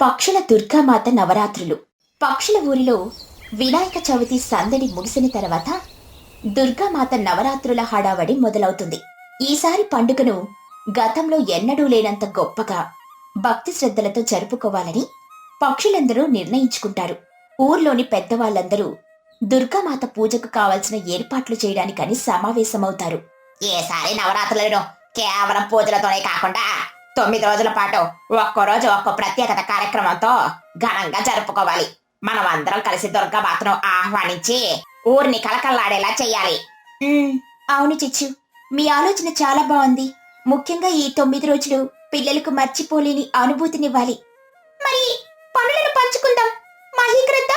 పక్షుల దుర్గామాత నవరాత్రులు. పక్షుల ఊరిలో వినాయక చవితి సందడి ముగిసిన తర్వాత దుర్గామాత నవరాత్రుల హడావడి మొదలవుతుంది. ఈసారి పండుగను గతంలో ఎన్నడూ లేనంత గొప్పగా భక్తి శ్రద్ధలతో జరుపుకోవాలని పక్షులందరూ నిర్ణయించుకుంటారు. ఊర్లోని పెద్దవాళ్ళందరూ దుర్గామాత పూజకు కావలసిన ఏర్పాట్లు చేయడానికని సమావేశమవుతారు. ఏసారి నవరాత్రులను కేవలం పూజలతోనే కాకుండా తొమ్మిది రోజుల పాటు ఒక్కో రోజు ఒక్కో ప్రత్యేకత కార్యక్రమంతో ఘనంగా జరుపుకోవాలి. మనం అందరం కలిసి దుర్గామాతను ఆహ్వానించి ఊరిని కలకల్లాడేలా చెయ్యాలి అవును చిచ్చు. మీ ఆలోచన చాలా బాగుంది. ముఖ్యంగా ఈ తొమ్మిది రోజులు పిల్లలకు మర్చిపోలేని అనుభూతినివ్వాలి. మరి పనులను పంచుకుందాం. మహీకృత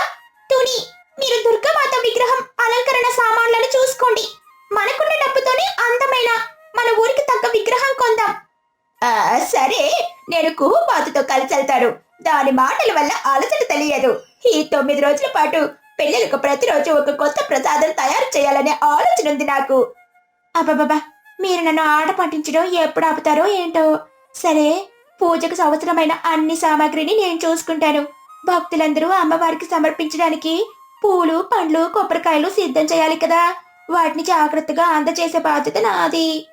తుని మీరు దుర్గామాత విగ్రహం అలంకరణ సామాన్లను చూసుకోండి. మనకున్న డబ్బుతోనే అందమైన మన ఊరికి తగ్గ విగ్రహం కొందాం. సరే నేను కుహుపాతుతో కలిసి వెళ్తాను. దాని మాటల వల్ల ఆలోచన తెలియదు. ఈ తొమ్మిది రోజుల పాటు పిల్లలకు ప్రతిరోజు ఒక కొత్త ప్రసాదం తయారు చేయాలనే ఆలోచన ఉంది నాకు. అబ్బాబాబా మీరు నన్ను ఆట పట్టించడం ఎప్పుడు ఆపుతారో ఏంటో. సరే పూజకు అవసరమైన అన్ని సామాగ్రిని నేను చూసుకుంటాను. భక్తులందరూ అమ్మవారికి సమర్పించడానికి పూలు పండ్లు కొబ్బరికాయలు సిద్ధం చేయాలి కదా. వాటిని జాగ్రత్తగా అందజేసే బాధ్యత నాది.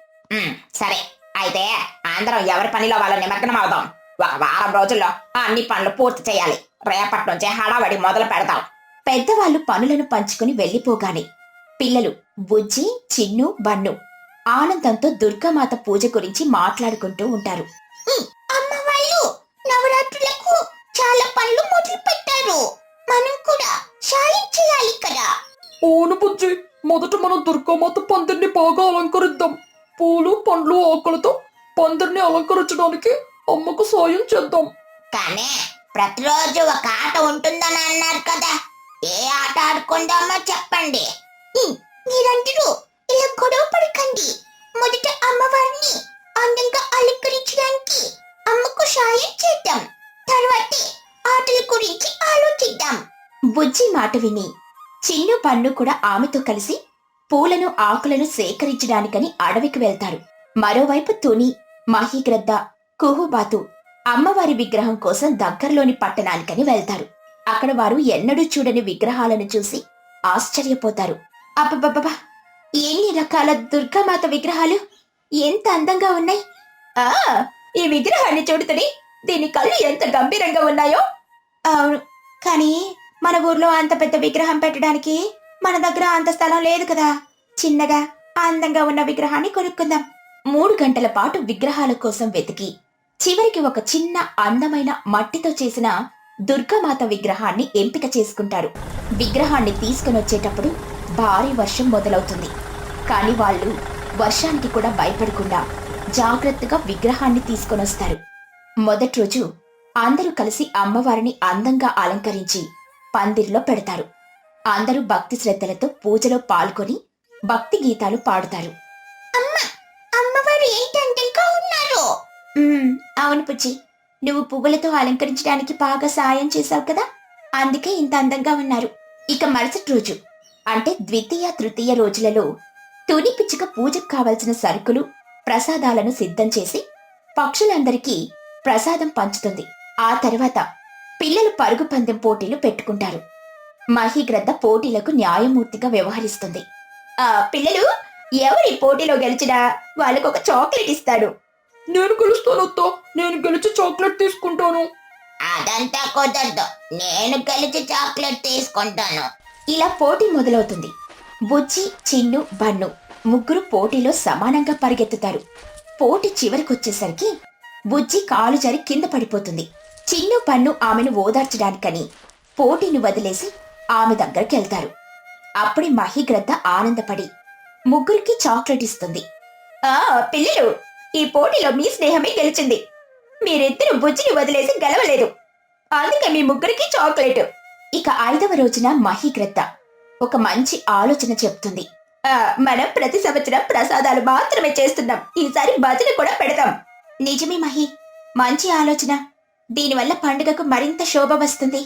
సరే. అయితే అందరం ఎవరి పనిలో వాళ్ళ నిమగ్నం అవుదాం. ఒక వారం రోజుల్లో అన్ని పనులు పూర్తి చేయాలి. రేపటి నుంచే హడావడి మొదలు పెడతాం. పెద్దవాళ్ళు పనులను పంచుకుని వెళ్ళిపోగానే పిల్లలు బుజ్జి చిన్ను బన్ను ఆనందంతో దుర్గామాత పూజ గురించి మాట్లాడుకుంటూ ఉంటారు. అమ్మవాళ్ళు నవరాత్రులకు చాలా పనులు మొదలు పెట్టారు. మనం కూడా చేయాలి కదా. అవును బుజ్జి మొదట మనం దుర్గామాత పందిర్ని బాగా అలంకరిద్దాం. పూలు పండ్లు ఆకులతో పందిరిని అలంకరించడానికి అమ్మకు సాయం చేద్దాం. కానీ ప్రతిరోజు ఒక ఆట ఉంటుందని అన్నారు కదా. ఏ ఆట ఆడుకుందామో చెప్పండి. మీరందరూ ఇలా గొడవ పడకండి. మొదట అమ్మవారిని అందంగా అలంకరించడానికి అమ్మకు సాయం చేద్దాం. తర్వాత ఆటల గురించి ఆలోచిద్దాం. బుజ్జి మాట విని చిన్ను పన్ను కూడా ఆమెతో కలిసి పూలను ఆకులను సేకరించడానికని అడవికి వెళ్తారు. మరోవైపు తుని మహీగ్రద్ద కుహుబాతు అమ్మవారి విగ్రహం కోసం దగ్గరలోని పట్టణానికని వెళ్తారు. అక్కడ వారు ఎన్నడూ చూడని విగ్రహాలను చూసి ఆశ్చర్యపోతారు. అబ్బబ్బబ్బా ఎన్ని రకాల దుర్గామాత విగ్రహాలు! ఎంత అందంగా ఉన్నాయి! ఆ! ఈ విగ్రహాన్ని చూడుతని దీని కళ్ళు ఎంత గంభీరంగా ఉన్నాయో! అవును కానీ మన ఊర్లో అంత పెద్ద విగ్రహం పెట్టడానికి మన దగ్గర అంత స్థలం లేదు కదా. చిన్నగా అందంగా ఉన్న విగ్రహాన్ని కొనుక్కుందాం. మూడు గంటల పాటు విగ్రహాల కోసం వెతికి చివరికి ఒక చిన్న అందమైన మట్టితో చేసిన దుర్గామాత విగ్రహాన్ని ఎంపిక చేసుకుంటారు. విగ్రహాన్ని తీసుకుని వచ్చేటప్పుడు భారీ వర్షం మొదలవుతుంది. కానీ వాళ్ళు వర్షానికి కూడా భయపడకుండా జాగ్రత్తగా విగ్రహాన్ని తీసుకొని వస్తారు. మొదటి రోజు అందరూ కలిసి అమ్మవారిని అందంగా అలంకరించి పందిరిలో పెడతారు. అందరూ భక్తి శ్రద్ధలతో పూజలో పాల్గొని భక్తి గీతాలు పాడుతారు. అమ్మవారు ఉన్నారు? "ఉమ్, అవును పుచ్చి. నువ్వు పువ్వులతో అలంకరించడానికి బాగా సాయం చేశావు కదా? అందుకే ఇంత అందంగా ఉన్నారు. ఇక మరుసటి రోజు అంటే ద్వితీయ తృతీయ రోజులలో తుని పిచ్చుక పూజకు కావలసిన సరుకులు ప్రసాదాలను సిద్ధం చేసి పక్షులందరికీ ప్రసాదం పంచుతుంది. ఆ తర్వాత పిల్లలు పరుగు పందెం పోటీలు పెట్టుకుంటారు. మహిగ్రద్ద పోటీలకు న్యాయమూర్తిగా వ్యవహరిస్తుంది. ఆ పిల్లలు ఎవరి పోటీలో గెలిచినా వాళ్ళకు ఒక చాక్లెట్ ఇస్తాడు. నేను గెలుస్తాను అత్త. నేను గెలిచి చాక్లెట్ తీసుకుంటాను. అదంతా కుదరదు. నేను గెలిచి చాక్లెట్ తీసుకుంటాను. ఇలా పోటీ మొదలవుతుంది. బుజ్జి చిన్ను బన్ను ముగ్గురు పోటీలో సమానంగా పరిగెత్తుతారు. పోటీ చివరికొచ్చేసరికి బుజ్జి కాలు జారి కింద పడిపోతుంది. చిన్ను పన్ను ఆమెను ఓదార్చడానికని పోటీని వదిలేసి ఆమె దగ్గరికి వెళ్తారు అప్పుడే మహిగ్రద్ద ఆనందపడి ముగ్గురికి చాక్లెట్ ఇస్తుంది. ఆ పిల్లలు ఈ పోటీలో మీ స్నేహమే గెలిచింది. మీరిద్దరు బుజ్జిని వదిలేసి గెలవలేదు. అందుకే మీ ముగ్గురికి చాక్లెట్. ఇక ఐదవ రోజున మహిగ్రద్ద ఒక మంచి ఆలోచన చెప్తుంది. మనం ప్రతి సంవత్సరం ప్రసాదాలు మాత్రమే చేస్తున్నాం. ఈసారి భజన కూడా పెడతాం. నిజమే మహి. మంచి ఆలోచన. దీనివల్ల పండుగకు మరింత శోభ వస్తుంది.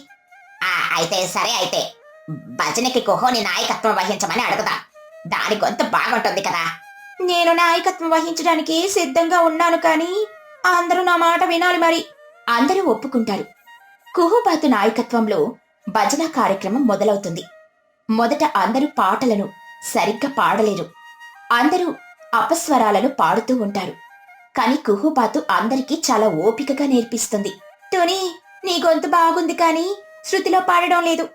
అయితే సరే అయితే. భజనకి కుహోని నాయకత్వం వహించమని అడుగుదాం. దాని గొంతు బాగుంటుంది కదా. నేను నాయకత్వం వహించడానికి సిద్ధంగా ఉన్నాను కానీ అందరూ నా మాట వినాలి మరి. అందరూ ఒప్పుకుంటారు. కుహుబాతు నాయకత్వంలో భజన కార్యక్రమం మొదలవుతుంది. మొదట అందరూ పాటలను సరిగ్గా పాడలేరు. అందరూ అపస్వరాలను పాడుతూ ఉంటారు. కాని కుహుబాతు అందరికీ చాలా ఓపికగా నేర్పిస్తుంది. తుని నీ గొంతు బాగుంది కానీ శృతిలో పాడడం లేదు.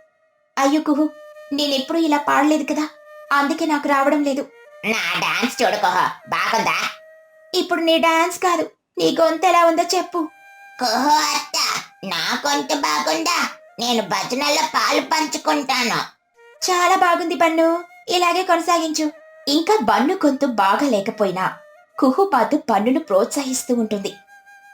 అయ్యో కుహు నేనెప్పుడు ఇలా పాడలేదు కదా. అందుకే నాకు రావడం లేదు. నా డాన్స్ చూడుకో బాగుందా? ఇప్పుడు నీ డాన్స్ కాదు నీ గొంతు ఎలా ఉందో చెప్పు. కుహు అత్త నా గొంతు బాగుందా? నేను భజనలో పాలు పంచుకుంటాను. చాలా బాగుంది బన్ను ఇలాగే కొనసాగించు. ఇంకా బన్ను గొంతు బాగా లేకపోయినా కుహుపాతు బన్నును ప్రోత్సహిస్తూ ఉంటుంది.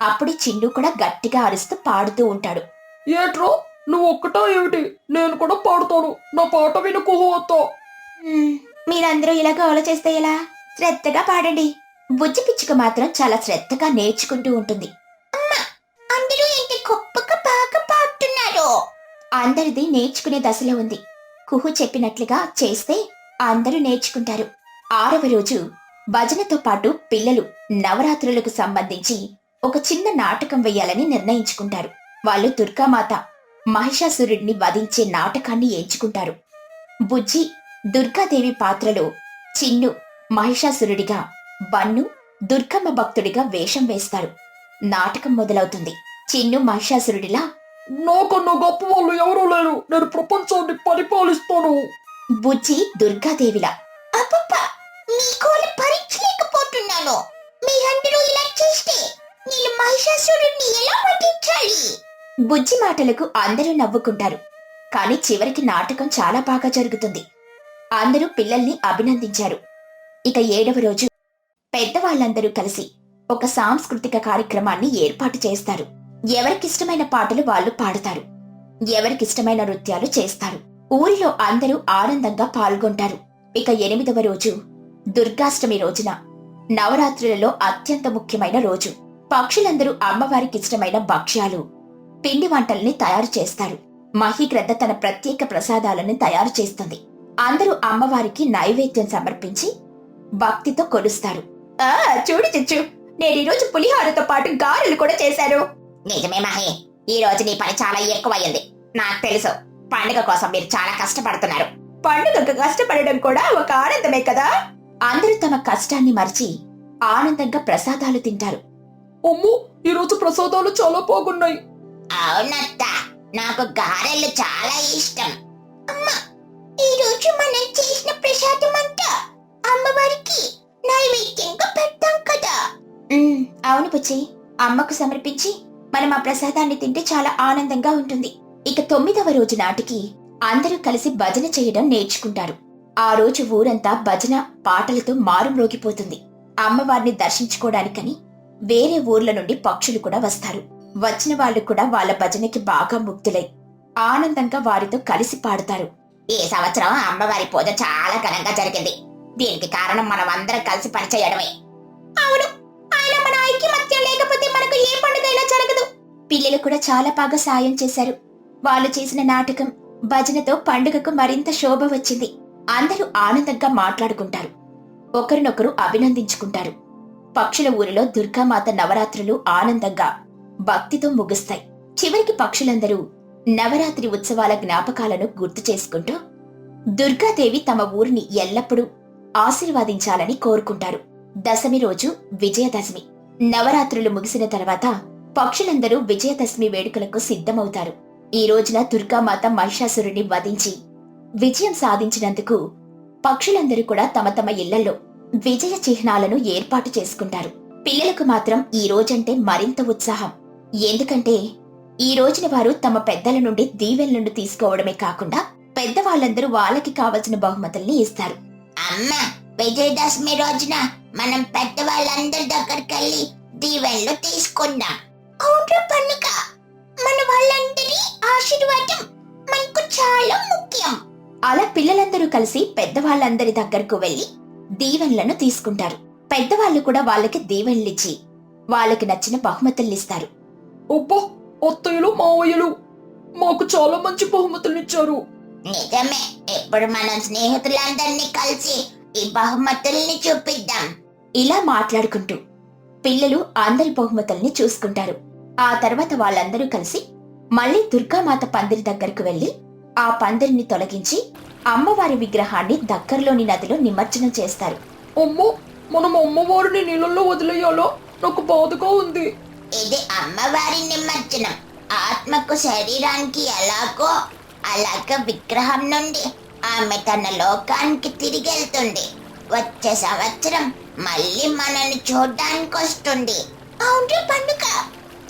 అప్పుడు చిన్ను కూడా గట్టిగా అరుస్తూ పాడుతూ ఉంటాడు. ఏట్రో? నువ్వు ఒక్కటా ఏమిటి? నేను కూడా పాడుతాను. నా పాట విను కుహువతో మీరందరూ ఇలా గోల చేస్తే ఎలా? శ్రద్ధగా పాడండి. బుజ్జి పిచ్చుక మాత్రం చాలా శ్రద్ధగా నేర్చుకుంటూ ఉంటుంది. అందరూ ఏంటి గొప్పగా బాగా పాడుతున్నారు? అందరిది నేర్చుకునే దశలో ఉంది. కుహు చెప్పినట్లుగా చేస్తే అందరూ నేర్చుకుంటారు. ఆరవ రోజు భజనతో పాటు పిల్లలు నవరాత్రులకు సంబంధించి ఒక చిన్న నాటకం వేయాలని నిర్ణయించుకుంటారు. వాళ్ళు దుర్గామాత మహిషాసురుడిని వధించే నాటకాన్ని ఎంచుకుంటారు. బుజ్జి దుర్గాదేవి పాత్రలో చిన్ను మహిషాసురుడిగా బన్ను దుర్గమ్మ భక్తుడిగా వేషం వేస్తారు. నాటకం మొదలవుతుంది. చిన్ను మహిషాసురుడిలా నాకన్నా గొప్ప వాళ్ళు ఎవరూ లేరు. నేను ప్రపంచాన్ని పరిపాలిస్తాను. బుజ్జి దుర్గాదేవిలా మీ భరించలేకపోతున్నాను మీరందరూ ఇలా చేస్తే నేను మహిషాసురుడిని ఎలా వధించాలి? బుజ్జి మాటలకు అందరూ నవ్వుకుంటారు. కాని చివరికి నాటకం చాలా బాగా జరుగుతుంది. అందరూ పిల్లల్ని అభినందించారు. ఇక ఏడవ రోజు పెద్దవాళ్ళందరూ కలిసి ఒక సాంస్కృతిక కార్యక్రమాన్ని ఏర్పాటు చేస్తారు. ఎవరికిష్టమైన పాటలు వాళ్ళు పాడతారు. ఎవరికిష్టమైన నృత్యాలు చేస్తారు. ఊరిలో అందరూ ఆనందంగా పాల్గొంటారు. ఇక ఎనిమిదవ రోజు దుర్గాష్టమి రోజున నవరాత్రులలో అత్యంత ముఖ్యమైన రోజు. పక్షులందరూ అమ్మవారికిష్టమైన భక్ష్యాలు. పిండి వంటల్ని తయారు చేస్తారు. మహిగ్రద్ద తన ప్రత్యేక ప్రసాదాలను తయారు చేస్తుంది. అందరూ అమ్మవారికి నైవేద్యం సమర్పించి భక్తితో కొలుస్తారు. ఆ చూడు చిచ్చు నేను ఈరోజు పులిహోరతో పాటు గారెలు కూడా చేశాను. నిజమే మహి ఈ రోజు నీ పని చాలా ఎక్కువయ్యింది. నాకు తెలుసు పండుగ కోసం మీరు చాలా కష్టపడుతున్నారు. పండుగకు కష్టపడడం కూడా ఒక ఆనందమే కదా? అందరూ తమ కష్టాన్ని మరిచి ఆనందంగా ప్రసాదాలు తింటారు. అమ్ము ఈ రోజు ప్రసాదాలు చాలా బాగున్నాయి. అవునత్త నాకు గారెలు చాలా ఇష్టం. అమ్మా ఈ రోజు మనం చేసిన ప్రసాదం అంతా అమ్మవారికి నైవేద్యంగా పెడతాం కదా. అవును పుచ్చి అమ్మకు సమర్పించి మనం ఆ ప్రసాదాన్ని తింటే చాలా ఆనందంగా ఉంటుంది. ఇక తొమ్మిదవ రోజు నాటికి అందరూ కలిసి భజన చేయడం నేర్చుకుంటారు. ఆ రోజు ఊరంతా భజన పాటలతో మారుమ్రోగిపోతుంది. అమ్మవారిని దర్శించుకోవడానికని వేరే ఊర్ల నుండి పక్షులు కూడా వస్తారు. వచ్చిన వాళ్ళు కూడా వాళ్ళ భజనకి బాగా ముక్తులై ఆనందంగా వారితో కలిసి పాడతారు. ఈ సంవత్సరం అమ్మవారి పూజ చాలా ఘనంగా జరిగింది. దీనికి కారణం మనం అందరం కలిసి పనిచేయడమే. అవును. ఆయన మన ఐక్యమత్యం లేకపోతే మనకు ఏ పండుగైనా జరగదు. పిల్లలు కూడా చాలా బాగా సాయం చేశారు. వాళ్ళు చేసిన నాటకం భజనతో పండుగకు మరింత శోభ వచ్చింది. అందరూ ఆనందంగా మాట్లాడుకుంటారు. ఒకరినొకరు అభినందించుకుంటారు. పక్షుల ఊరిలో దుర్గామాత నవరాత్రులు ఆనందంగా భక్తితో ముగుస్తాయి. చివరికి పక్షులందరూ నవరాత్రి ఉత్సవాల జ్ఞాపకాలను గుర్తు చేసుకుంటూ దుర్గాదేవి తమ ఊరిని ఎల్లప్పుడూ ఆశీర్వదించాలని కోరుకుంటారు. దశమి రోజు విజయదశమి. నవరాత్రులు ముగిసిన తర్వాత పక్షులందరూ విజయదశమి వేడుకలకు సిద్ధమవుతారు. ఈ రోజున దుర్గామాత మహిషాసురుని వధించి విజయం సాధించినందుకు పక్షులందరూ కూడా తమ తమ ఇళ్ళలో విజయ చిహ్నాలను ఏర్పాటు చేసుకుంటారు. పిల్లలకు మాత్రం ఈ రోజంటే మరింత ఉత్సాహం. ఎందుకంటే ఈ రోజున వారు తమ పెద్దల నుండి దీవెనలను తీసుకోవడమే కాకుండా పెద్దవాళ్ళందరూ వాళ్ళకి కావలసిన బహుమతుల్ని ఇస్తారు. అమ్మ విజయదశమి రోజున మనం పెద్దవాళ్ళందరి దగ్గరికి వెళ్ళి దీవెనలు తీసుకుందాం. అవును పండుగ మన వాళ్ళందరి ఆశీర్వాదం మనకు చాలా ముఖ్యం. అలా పిల్లలందరూ కలిసి పెద్దవాళ్ళందరి దగ్గరకు వెళ్ళి దీవెనలను తీసుకుంటారు. పెద్దవాళ్ళు కూడా వాళ్ళకి దీవెనలిచ్చి వాళ్ళకి నచ్చిన బహుమతుల్నిస్తారు అబ్బా అత్తయ్యలు మావయ్యలు మాకు చాలా మంచి బహుమతులు ఇచ్చారు నిజమే. ఇప్పుడు మనం స్నేహితులందరినీ కలిసి ఈ బహుమతుల్ని చూపిద్దాం. ఇలా మాట్లాడుకుంటూ పిల్లలు అందరి బహుమతుల్ని చూసుకుంటారు. ఆ తర్వాత వాళ్ళందరూ కలిసి మళ్ళీ దుర్గామాత పందిరి దగ్గరకు వెళ్ళి ఆ పందిరిని తొలగించి అమ్మవారి విగ్రహాన్ని దగ్గరలోని నదిలో నిమజ్జనం చేస్తారు. అమ్మో మనం అమ్మవారిని నీళ్ళల్లో వదిలేయాలో? నాకు బాధగా ఉంది. ఇది అమ్మవారి నిమజ్జనం ఆత్మకు శరీరానికి ఎలాగో అలాగ విగ్రహం నుండి ఆమె తన లోకానికి తిరిగి వెళ్తుంది. వచ్చే సంవత్సరం మళ్ళీ మనల్ని చూడడానికి వస్తుంది. అవును పండుగ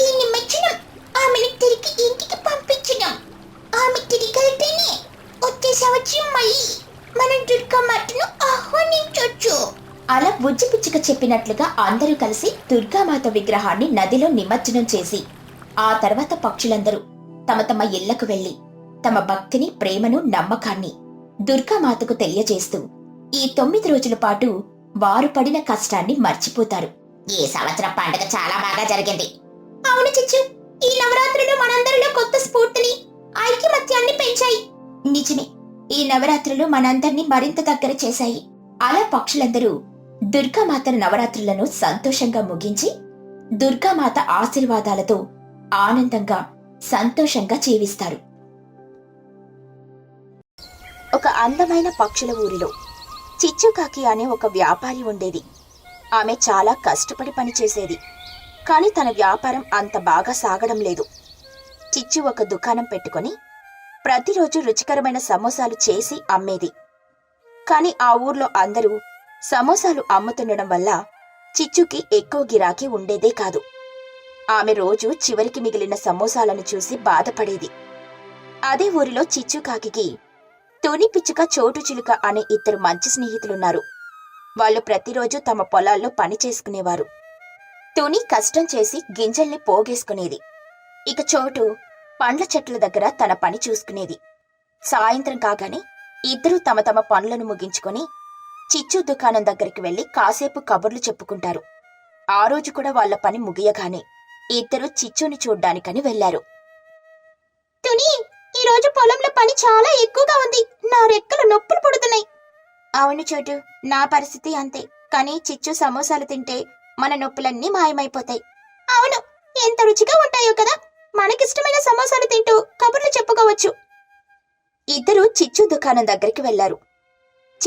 ఈ నిమజ్జనం ఆమెను తిరిగి ఇంటికి పంపించడం. ఆమె తిరిగి వెళ్తేనే వచ్చే సంవత్సరం మళ్ళీ మనం దుర్గమ్మను ఆహ్వానించవచ్చు అలా బుజ్జి పిచ్చుక చెప్పినట్లుగా అందరూ కలిసి దుర్గామాత విగ్రహాన్ని నదిలో నిమజ్జనం చేసి ఆ తర్వాత పక్షులందరూ తమ తమ ఇళ్ళకు వెళ్ళి తమ భక్తిని ప్రేమను నమ్మకాన్ని దుర్గామాతకు తెలియజేస్తూ ఈ తొమ్మిది రోజుల పాటు వారు పడిన కష్టాన్ని మర్చిపోతారు. ఈ సంవత్సరం పండుగ చాలా బాగా జరిగింది. అవును చిచ్చు ఈ నవరాత్రులు మనందరిలో కొత్త స్ఫూర్తిని ఐక్యమత్యాన్ని పెంచాయి. నిజమే ఈ నవరాత్రులు మనందరినీ మరింత దగ్గర చేశాయి. అలా పక్షులందరూ దుర్గామాత నవరాత్రులను సంతోషంగా ముగించి దుర్గామాత ఆశీర్వాదాలతో ఆనందంగా సంతోషంగా జీవిస్తారు. ఒక అందమైన పక్షుల ఊరిలో చిచ్చుకాకి అనే ఒక వ్యాపారి ఉండేది. ఆమె చాలా కష్టపడి పనిచేసేది కానీ తన వ్యాపారం అంత బాగా సాగడం లేదు. చిచ్చు ఒక దుకాణం పెట్టుకొని ప్రతిరోజు రుచికరమైన సమోసాలు చేసి అమ్మేది. కాని ఆ ఊర్లో అందరూ సమోసాలు అమ్ముతుండడం వల్ల చిచ్చుకి ఎక్కువ గిరాకీ ఉండేదే కాదు. ఆమె రోజు చివరికి మిగిలిన సమోసాలను చూసి బాధపడేది. అదే ఊరిలో చిచ్చుకాకి తుని పిచ్చుక చోటు చిలుక అనే ఇద్దరు మంచి స్నేహితులున్నారు. వాళ్ళు ప్రతిరోజు తమ పొలాల్లో పని చేసుకునేవారు. తుని కష్టం చేసి గింజల్ని పోగేసుకునేది. ఇక చోటు పండ్ల చెట్ల దగ్గర తన పని చూసుకునేది. సాయంత్రం కాగానే ఇద్దరూ తమ తమ పనులను ముగించుకొని చిచ్చు దుకాణం దగ్గరికి వెళ్ళి కాసేపు కబుర్లు చెప్పుకుంటారు. ఆ రోజు కూడా వాళ్ళ పని ముగియగానే ఇద్దరు చిచ్చుని చూడ్డానికని వెళ్ళారు తుని ఈ రోజు పొలంలో పని చాలా ఎక్కువగా ఉంది. నా రెక్కలు నొప్పులు పుడుతున్నాయి. అవును చోటు నా పరిస్థితి అంతే. కానీ చిచ్చు సమోసాలు తింటే మన నొప్పులన్నీ మాయమైపోతాయి. అవును ఎంత రుచిగా ఉంటాయో కదా. మనకిష్టమైన సమోసాలు తింటూ కబుర్లు చెప్పుకోవచ్చు. ఇద్దరు చిచ్చు దుకాణం దగ్గరికి వెళ్ళారు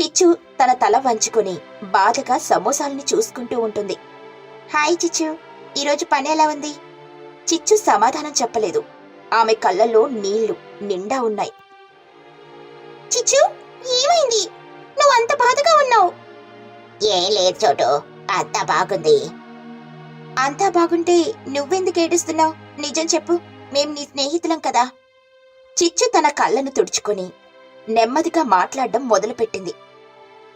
చిచ్చు తన తల వంచుకొని బాధగా సమోసాలని చూసుకుంటూ ఉంటుంది. హాయ్ చిచ్చు ఈరోజు పని ఎలా ఉంది? చిచ్చు సమాధానం చెప్పలేదు. ఆమె కళ్ళల్లో నీళ్ళు నిండా ఉన్నాయి. చిచ్చు ఏమైంది? నువ్వు అంత బాధగా ఉన్నావు. ఏం లేదు చోటు అంతా బాగుంది. అంతా బాగుంటే నువ్వెందుకు ఏడుస్తున్నావు? నిజం చెప్పు మేం నీ స్నేహితులం కదా. చిచ్చు తన కళ్ళను తుడుచుకొని నెమ్మదిగా మాట్లాడడం మొదలుపెట్టింది.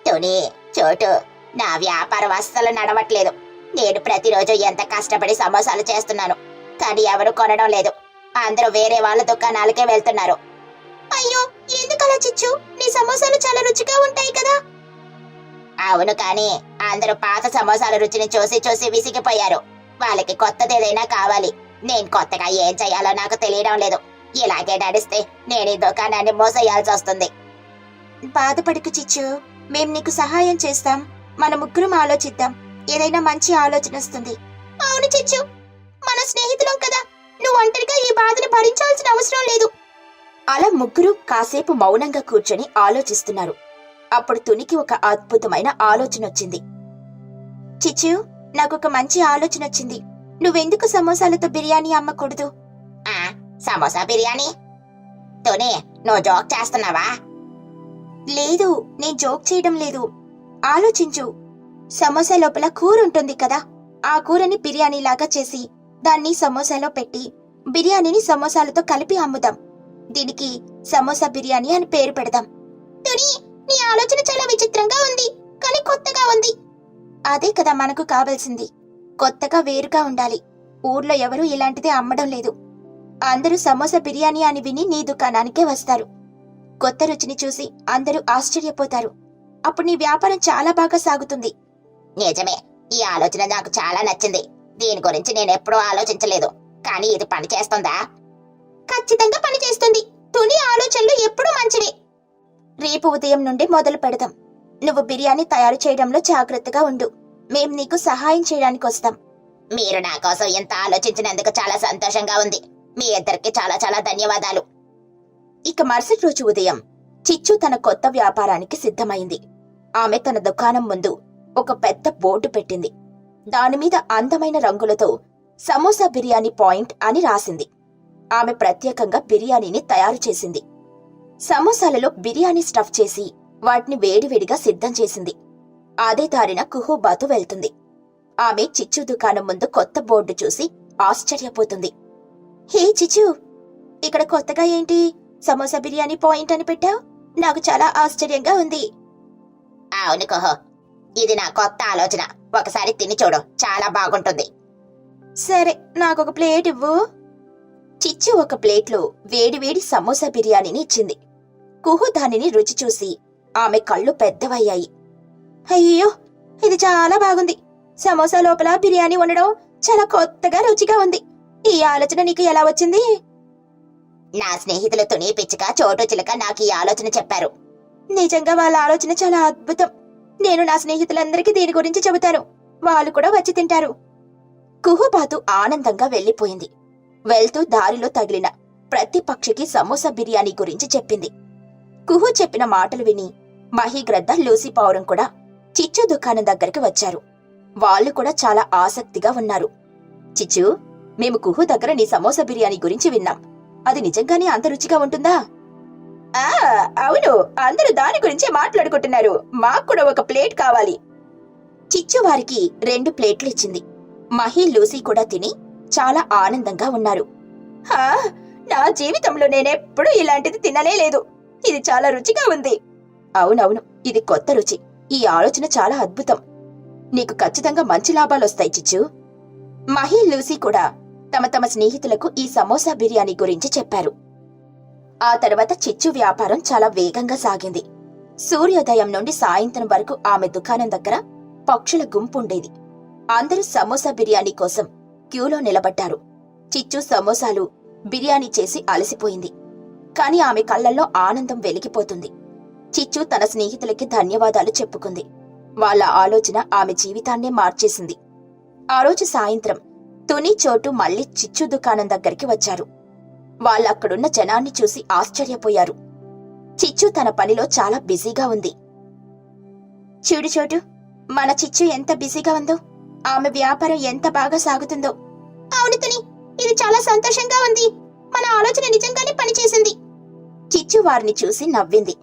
తుని చోటు. నా వ్యాపారం అస్సలు నడవట్లేదు. నేను ప్రతిరోజు ఎంత కష్టపడి సమోసాలు చేస్తున్నాను. కానీ ఎవరు కొనడం లేదు. అందరూ వేరే వాళ్ళ దుకాణాలకే వెళ్తున్నారు. అయ్యో ఎందుకలా చిచ్చు? నీ సమోసాలు చాలా రుచిగా ఉంటాయి కదా. అవును కానీ అందరూ పాత సమోసాల రుచిని చూసి చూసి విసిగిపోయారు. వాళ్ళకి కొత్తది ఏదైనా కావాలి. నేను కొత్తగా ఏం చేయాలో నాకు తెలియడం లేదు. ఇలాగే నడిస్తే నేను ఈ దుకాణాన్ని మోసేయాల్సి వస్తుంది. బాధపడుకు చిచ్చు. మేం నీకు సహాయం చేస్తాం. మన ముగ్గురం ఆలోచిద్దాం. ఏదైనా మంచి ఆలోచన వస్తుంది. అవును చిచ్చు. మన స్నేహితులం కదా. నువ్వు ఒంటరిగా ఈ బాధను భరించాల్సిన అవసరం లేదు. అలా ముగ్గురు కాసేపు మౌనంగా కూర్చొని ఆలోచిస్తున్నారు. అప్పుడు తునికి ఒక అద్భుతమైన ఆలోచన వచ్చింది. చిచ్చు నాకొక మంచి ఆలోచన వచ్చింది. నువ్వెందుకు సమోసాలతో బిర్యానీ అమ్మకూడదు? ఆ సమోసా బిర్యానీ? తుని నువ్వు జోక్ చేస్తున్నావా? లేదు నేను జోక్ చేయడం లేదు. ఆలోచించు. సమోసా లోపల కూర ఉంటుంది కదా ఆ కూరని బిర్యానీలాగా చేసి దాన్ని సమోసాలో పెట్టి బిర్యానీని సమోసాలతో కలిపి అమ్ముదాం. దీనికి సమోసా బిర్యానీ అని పేరు పెడదాం. తుని నీ ఆలోచన చాలా విచిత్రంగా ఉంది. కానీ కొత్తగా ఉంది. అదే కదా మనకు కావాల్సింది. కొత్తగా వేరుగా ఉండాలి. ఊర్లో ఎవరూ ఇలాంటిది అమ్మడం లేదు. అందరూ సమోసా బిర్యానీ అని విని నీ దుకాణానికే వస్తారు. కొత్త రుచిని చూసి అందరూ ఆశ్చర్యపోతారు. అప్పుడు నీ వ్యాపారం చాలా బాగా సాగుతుంది. నిజమే ఈ ఆలోచన నాకు చాలా నచ్చింది. దీని గురించి నేను ఎప్పుడూ ఆలోచించలేదు. కానీ ఇది పనిచేస్తుందా ఖచ్చితంగా పనిచేస్తుంది తుని ఆలోచనలు ఎప్పుడూ మంచిది రేపు ఉదయం నుండి మొదలు పెడదాం. నువ్వు బిర్యానీ తయారు చేయడంలో జాగ్రత్తగా ఉండు. మేం నీకు సహాయం చేయడానికి వస్తాం. మీరు నా కోసం ఎంత ఆలోచించినందుకు చాలా సంతోషంగా ఉంది. మీ ఇద్దరికి చాలా చాలా ధన్యవాదాలు. ఇక మరుసటి రోజు ఉదయం చిచ్చు తన కొత్త వ్యాపారానికి సిద్ధమైంది. ఆమె తన దుకాణం ముందు ఒక పెద్ద బోర్డు పెట్టింది. దానిమీద అందమైన రంగులతో సమోసా బిర్యానీ పాయింట్ అని రాసింది. ఆమె ప్రత్యేకంగా బిర్యానీని తయారు చేసింది. సమోసాలలో బిర్యానీ స్టఫ్ చేసి వాటిని వేడివేడిగా సిద్ధం చేసింది. అదే దారిన కుహుబాతు వెళ్తుంది. ఆమె చిచ్చు దుకాణం ముందు కొత్త బోర్డు చూసి ఆశ్చర్యపోతుంది. హే చిచ్చు! ఇక్కడ కొత్తగా ఏంటి? సమోసా బిర్యానీ పాయింట్ అని పెట్టావు? నాకు చాలా ఆశ్చర్యంగా ఉంది. అవును కోహో. ఇది నా కొత్త ఆలోచన. ఒకసారి తిని చూడు. చాలా బాగుంటుంది. సరే నాకొక ప్లేట్ ఇవ్వు. చిచ్చు ఒక ప్లేట్లో వేడివేడి సమోసా బిర్యానీని ఇచ్చింది. కుహు దానిని రుచి చూసి ఆమె కళ్ళు పెద్దవయ్యాయి. అయ్యో ఇది చాలా బాగుంది. సమోసా లోపల బిర్యానీ ఉండడం చాలా కొత్తగా రుచిగా ఉంది. ఈ ఆలోచన నీకు ఎలా వచ్చింది? నా స్నేహితులు తుని పిచ్చుక చోటు చిలక నాకు ఈ ఆలోచన చెప్పారు. నిజంగా వాళ్ళ ఆలోచన చాలా అద్భుతం. నేను నా స్నేహితులందరికీ దీని గురించి చెబుతాను. వాళ్ళు కూడా వచ్చి తింటారు. కుహుబాతు ఆనందంగా వెళ్ళిపోయింది వెళ్తూ దారిలో తగిలిన ప్రతి పక్షికి సమోసా బిర్యానీ గురించి చెప్పింది. కుహు చెప్పిన మాటలు విని మహీగ్రద్ద లూసీ పౌరం కూడా చిచ్చు దుకాణం దగ్గరికి వచ్చారు. వాళ్ళు కూడా చాలా ఆసక్తిగా ఉన్నారు. చిచ్చు మేము కుహు దగ్గర నీ సమోసా బిర్యానీ గురించి విన్నాం. అది నిజంగానే అంత రుచిగా ఉంటుందా? ఆ అవును. అందరూ దాని గురించే మాట్లాడుకుంటున్నారు. మాకు కూడా ఒక ప్లేట్ కావాలి. చిచ్చు వారికి రెండు ప్లేట్లు ఇచ్చింది. మహి లూసీ కూడా తిని చాలా ఆనందంగా ఉన్నారు. హా నా జీవితంలో నేనెప్పుడూ ఇలాంటిది తిననే లేదు. ఇది చాలా రుచిగా ఉంది. అవునవును. ఇది కొత్త రుచి. ఈ ఆలోచన చాలా అద్భుతం. నీకు ఖచ్చితంగా మంచి లాభాలొస్తాయి చిచ్చు. మహి లూసీ కూడా తమ తమ స్నేహితులకు ఈ సమోసా బిర్యానీ గురించి చెప్పారు. ఆ తర్వాత చిచ్చు వ్యాపారం చాలా వేగంగా సాగింది. సూర్యోదయం నుండి సాయంత్రం వరకు ఆమె దుకాణం దగ్గర పక్షుల గుంపు ఉండేది. అందరూ సమోసా బిర్యానీ కోసం క్యూలో నిలబడ్డారు. చిచ్చు సమోసాలు బిర్యానీ చేసి అలసిపోయింది. కాని ఆమె కళ్ళల్లో ఆనందం వెలిగిపోతుంది. చిచ్చు తన స్నేహితులకి ధన్యవాదాలు చెప్పుకుంది. వాళ్ళ ఆలోచన ఆమె జీవితాన్నే మార్చేసింది. ఆ రోజు సాయంత్రం తుని చోటు మళ్ళీ చిచ్చు దుకాణం దగ్గరికి వచ్చారు. వాళ్ళక్కడున్న జనాన్ని చూసి ఆశ్చర్యపోయారు. చిచ్చు తన పనిలో చాలా బిజీగా ఉంది. చూడు చోటు మన చిచ్చు ఎంత బిజీగా ఉందో ఆమె వ్యాపారం ఎంత బాగా సాగుతుందో. అవును తుని ఇది చాలా సంతోషంగా ఉంది. మన ఆలోచన నిజంగానే పనిచేసింది. చిచ్చు వారిని చూసి నవ్వింది.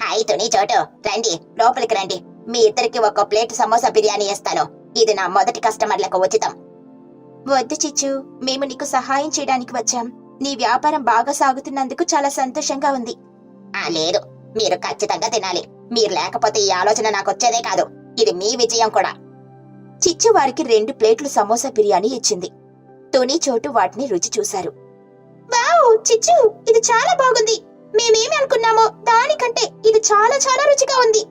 హాయ్ తుని చోటు రండి లోపలికి రండి. మీ ఇద్దరికి ఒక ప్లేట్ సమోసా బిర్యానీ ఇస్తాను. ఇది నా మొదటి కస్టమర్లకు ఉచితం. వద్దు చిచ్చు మేము నీకు సహాయం చేయడానికి వచ్చాం. నీ వ్యాపారం బాగా సాగుతున్నందుకు చాలా సంతోషంగా ఉంది. ఆ లేదు. మీరు ఖచ్చితంగా తినాలి. మీరు లేకపోతే ఈ ఆలోచన నాకు వచ్చేదే కాదు. ఇది మీ విజయం కూడా. చిచ్చు వారికి రెండు ప్లేట్లు సమోసా బిర్యానీ ఇచ్చింది. తుని చోటు వాటిని రుచి చూశారు. వావ్ చిచ్చు ఇది చాలా బాగుంది. మేమేమి అనుకున్నామో దానికంటే ఇది చాలా చాలా రుచిగా ఉంది.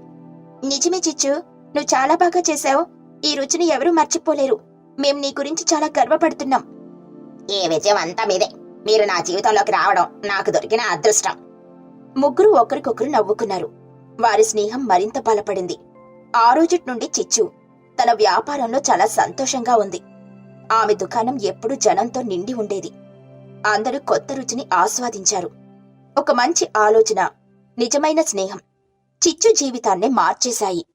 నిజమే చిచ్చు నువ్వు చాలా బాగా చేశావు. ఈ రుచిని ఎవరూ మర్చిపోలేరు. మేం నీ గురించి చాలా గర్వపడుతున్నాం. ఏ విజయం అంతా మీదే. మీరు నా జీవితంలోకి రావడం నాకు దొరికిన అదృష్టం. ముగ్గురు ఒకరికొకరు నవ్వుకున్నారు. వారి స్నేహం మరింత బలపడింది. ఆ రోజుటి నుండి చిచ్చు. తన వ్యాపారంలో చాలా సంతోషంగా ఉంది. ఆమె దుకాణం ఎప్పుడూ జనంతో నిండి ఉండేది. అందరూ కొత్త రుచిని ఆస్వాదించారు. ఒక మంచి ఆలోచన నిజమైన స్నేహం. చిచ్చు జీవితాన్నే మార్చేశాయి.